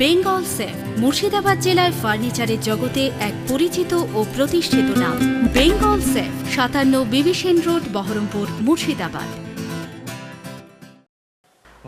Bengal safe, Murshidabad জেলায় ফার্নিচারের জগতে এক পরিচিত ও প্রতিষ্ঠিত নাম। বেঙ্গল সেফ, সাতান্ন বিবিসেন রোড, বহরমপুর, মুর্শিদাবাদ।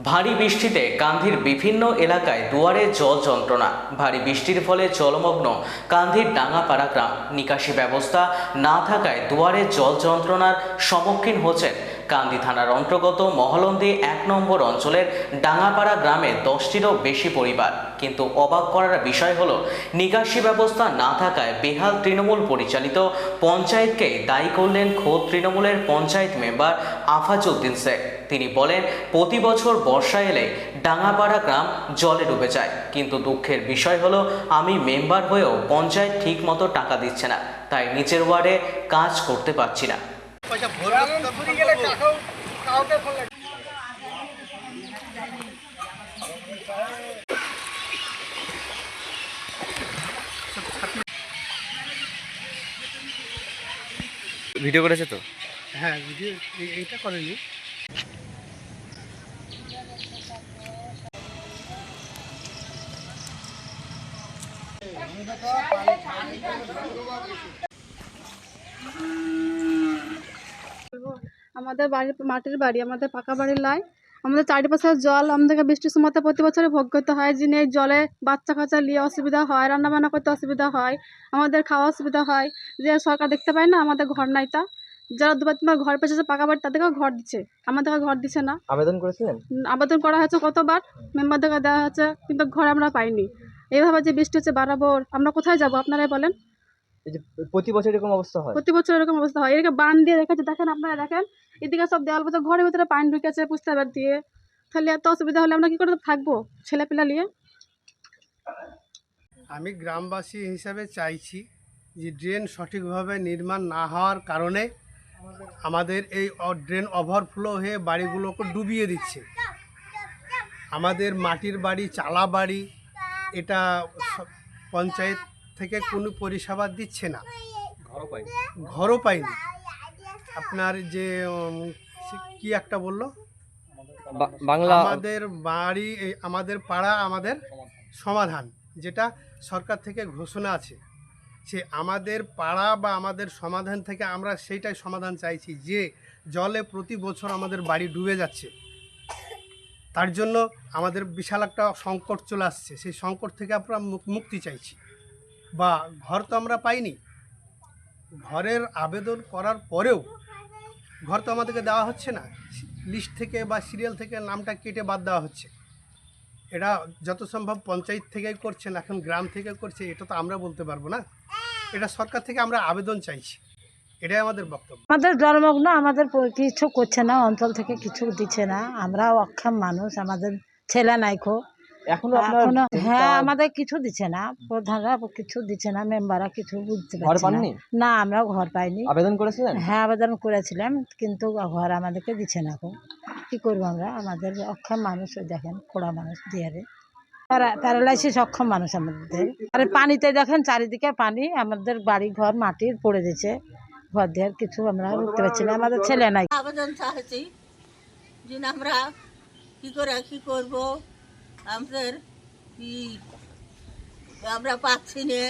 ভারী বৃষ্টিতে কান্ধির বিভিন্ন এলাকায় দুয়ারে জল যন্ত্রণা। ভারী বৃষ্টির ফলে জলমগ্ন কান্ধির ডাঙ্গাপাড়া গ্রাম। নিকাশি ব্যবস্থা না থাকায় দুয়ারে জল যন্ত্রণার সম্মুখীন হচ্ছেন কান্দি থানার অন্তর্গত মহলন্দি এক নম্বর অঞ্চলের ডাঙ্গাপাড়া গ্রামে দশটিরও বেশি পরিবার। কিন্তু অবাক করার বিষয় হলো, নিকাশি ব্যবস্থা না থাকায় বেহাল তৃণমূল পরিচালিত পঞ্চায়েতকেই দায়ী করলেন খোদ তৃণমূলের পঞ্চায়েত মেম্বার আফাজউদ্দিন শেখ। তিনি বলেন, প্রতি বছর বর্ষা এলে ডাঙ্গাপাড়া গ্রাম জলে ডুবে যায়। কিন্তু দুঃখের বিষয় হলো, আমি মেম্বার হয়েও পঞ্চায়েত ঠিক মতো টাকা দিচ্ছে না। তাই নিচের ওয়ার্ডে কাজ করতে পারছি না। পয়সা ফোন। ভিডিও করেছে তো হ্যাঁ ভিডিও এই- এইটা করেনি আমাদের বাড়ি মাটির বাড়ি আমাদের পাকা বাড়ির লাই আমাদের চারিপাশে জল আমাদেরকে বৃষ্টির সময়তে প্রতি বছরে ভোগ করতে হয়। যিনি এই জলে বাচ্চা কাচ্চা নিয়ে অসুবিধা হয় রান্নাবান্না করতে অসুবিধা হয় আমাদের খাওয়া অসুবিধা হয় যে সরকার দেখতে পায় না আমাদের ঘর নাই তা। যারা দুবার তিনবার ঘর পেয়েছে পাকা বাড়ি তাদেরকেও ঘর দিচ্ছে। আমাদেরকে ঘর দিচ্ছে না। আবেদন করেছিলেন? আবেদন করা হয়েছে কতবার? মেম্বারদেরকে দেওয়া হচ্ছে কিন্তু ঘর আমরা পাইনি। এইভাবে যে বৃষ্টি হচ্ছে বাড়াবো আমরা কোথায় যাব আপনারাই বলেন। প্রতি বছর এরকম অবস্থা হয়? প্রতি বছর এরকম অবস্থা হয়। এদিকে বান দিয়ে রেখেছে দেখেন আপনারা দেখেন এদিকে সব দেওয়াল বছর ঘরের ভিতরে পানি ঢুকেছে পুষতে পার দিয়ে। তাহলে এত অসুবিধা হলে আমরা কি করে থাকব ছেলে পিলা নিয়ে? আমি গ্রামবাসী হিসাবে চাইছি যে ড্রেন সঠিকভাবে নির্মাণ না হওয়ার কারণে আমাদের এই ড্রেন ওভারফ্লো হয়ে বাড়িগুলোকে ডুবিয়ে দিচ্ছে। আমাদের মাটির বাড়ি চালা বাড়ি এটা পঞ্চায়েত থেকে কোনো পরিষেবা দিচ্ছে না। ঘরও পাইনি। আপনার যে কি একটা বলল? বাংলা আমাদের বাড়ি আমাদের পাড়া আমাদের সমাধান যেটা সরকার থেকে ঘোষণা আছে। সে আমাদের পাড়া বা আমাদের সমাধান থেকে আমরা সেইটাই সমাধান চাইছি যে জলে প্রতি বছর আমাদের বাড়ি ডুবে যাচ্ছে। তার জন্য আমাদের বিশাল একটা সংকট চলে আসছে। সেই সংকট থেকে আমরা মুক- মুক্তি চাইছি। বা ঘর তো আমরা পাইনি। ঘরের আবেদন করার পরেও ঘর তো আমাদেরকে দেওয়া হচ্ছে না। লিস্ট থেকে বা সিরিয়াল থেকে নামটা কেটে বাদ দেওয়া হচ্ছে। এটা যত সম্ভব পঞ্চায়েত থেকেই করছেন এখন গ্রাম থেকে করছে, এটা তো আমরা বলতে পারব না। এটা সরকার থেকে আমরা আবেদন চাইছি। এটাই আমাদের বক্তব্য। আমাদের জলমগ্ন আমাদের কিছু করছে না, অঞ্চল থেকে কিছু দিচ্ছে না। আমরা অক্ষম মানুষ, আমাদের ছেলে নাইখো এখনও আপনার হ্যাঁ আমাদের কিছু দিচ্ছে না। প্রধানরা কিছু দিচ্ছে না মেম্বাররা কিছু বুঝতে পারছে না। পাননি? না আমরা ঘর পাইনি। আবেদন করেছিলেন? হ্যাঁ আবেদন করেছিলাম কিন্তু ঘর আমাদেরকে দিচ্ছে না এখন। কি করব আমরা? আমাদের অক্ষম মানুষ ওই দেখেন খোড়া মানুষ দিয়ারে প্যারালাইসিস অক্ষম মানুষ আমাদের। আর পানিতে দেখেন চারিদিকে পানি আমাদের বাড়ি ঘর মাটির পড়ে দিচ্ছে। ঘর দেওয়ার কিছু আমরা উঠতে পারছি না আমাদের ছেলে নাই। আবেদন চাইছি যে আমরা কি করে কি করব? আমাদের আমরা পাচ্ছি না,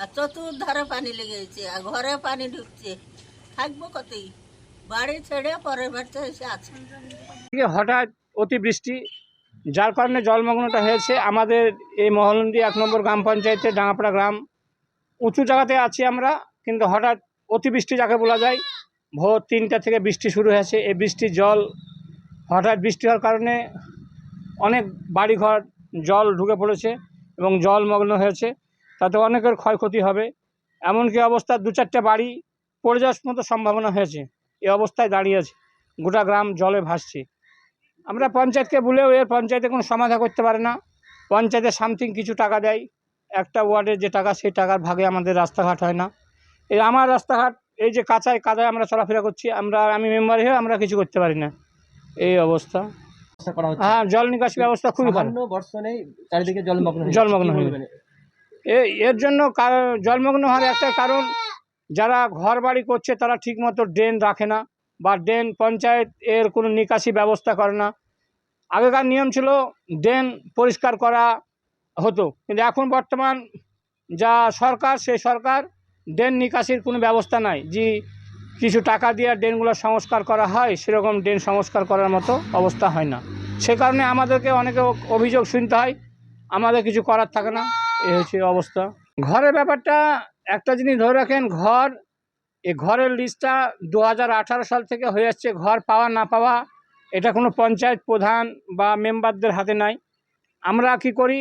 আর চতুর্ধারে পানি লেগেছে, আর ঘরে পানি ঢুকছে। থাকব কতই? বাড়ি ছেড়ে পরের বাড়িতে এসে আছে। হঠাৎ অতিবৃষ্টি, যার কারণে জলমগ্নটা হয়েছে। আমাদের এই মহলন্দি এক নম্বর গ্রাম পঞ্চায়েতের ডাঙাপাড়া গ্রাম। উঁচু জায়গাতে আছি আমরা, কিন্তু হঠাৎ অতিবৃষ্টি যাকে বলা যায়, ভোর তিনটা থেকে বৃষ্টি শুরু হয়েছে। এই বৃষ্টির জল, হঠাৎ বৃষ্টি হওয়ার কারণে অনেক বাড়িঘর, জল ঢুকে পড়েছে এবং জলমগ্ন হয়েছে। তাতে অনেকের ক্ষয়ক্ষতি হবে। এমনকি অবস্থা দু চারটে বাড়ি পড়ে যাওয়ার মতো সম্ভাবনা হয়েছে। এ অবস্থায় দাঁড়িয়ে আছে। গোটা গ্রাম জলে ভাসছে। আমরা পঞ্চায়েতকে বলেও এর পঞ্চায়েতে কোনো সমাধান করতে পারে না। পঞ্চায়েতে সামথিং কিছু টাকা দেয়। একটা ওয়ার্ডের যে টাকা, সেই টাকার ভাগে আমাদের রাস্তাঘাট হয় না। এই আমার রাস্তাঘাট, এই যে কাঁচায় কাদায় আমরা চলাফেরা করছি, আমরা, আমি মেম্বার হয়ে আমরা কিছু করতে পারি না। এই অবস্থা। হ্যাঁ জল নিকাশি ব্যবস্থা খুবই ভালো। সামান্য চারিদিকে জলমগ্ন জলমগ্ন হয়ে এ- এর জন্য জলমগ্ন হওয়ার একটা কারণ যারা ঘর বাড়ি করছে তারা ঠিকমতো ড্রেন রাখে না বা ড্রেন পঞ্চায়েত এর কোনো নিকাশি ব্যবস্থা করে না। আগেকার নিয়ম ছিল ড্রেন পরিষ্কার করা হতো। কিন্তু এখন বর্তমান যা সরকার সেই সরকার ড্রেন নিকাশির কোনো ব্যবস্থা নাই। যে কিছু টাকা দিয়ে ড্রেনগুলো সংস্কার করা হয়, সেরকম ড্রেন সংস্কার করার মতো অবস্থা হয় না। সে কারণে আমাদেরকে অনেকে অভিযোগ শুনতে হয়, আমাদের কিছু করার থাকে না, এই হচ্ছে অবস্থা। ঘরের ব্যাপারটা, একটা জিনিস ধরে রাখেন, ঘর, এই ঘরের লিস্টটা দু হাজার আঠারো সাল থেকে হয়ে আসছে, ঘর পাওয়া না পাওয়া, এটা কোনো পঞ্চায়েত প্রধান বা মেম্বারদের হাতে নাই। আমরা কি করি?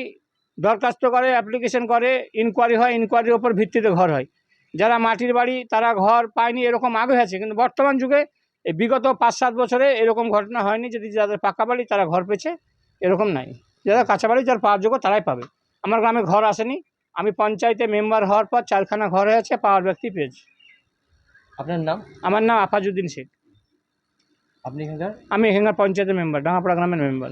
দরখাস্ত করে, অ্যাপ্লিকেশন করে ইনকোয়ারি হয় ইনকোয়ারির ওপর ভিত্তিতে ঘর হয়। যারা মাটির বাড়ি তারা ঘর পায়নি এরকম আগে হয়েছে। কিন্তু বর্তমান যুগে এই বিগত পাঁচ সাত বছরে এরকম ঘটনা হয়নি। যদি যাদের পাকা বাড়ি তারা ঘর পেয়েছে এরকম নাই। যারা কাঁচা বাড়ি যারা পাওয়ার যোগ্য তারাই পাবে। আমার গ্রামে ঘর আসেনি। আমি পঞ্চায়েতে মেম্বার হওয়ার পর চারখানা ঘর হয়েছে পাওয়ার ব্যক্তি পেয়েছি। আপনার নাম? আমার নাম আফাজুদ্দিন শেখ। আপনি এখানকার? আমি এখানকার পঞ্চায়েতের মেম্বার ডাঙাপাড়া গ্রামের মেম্বার।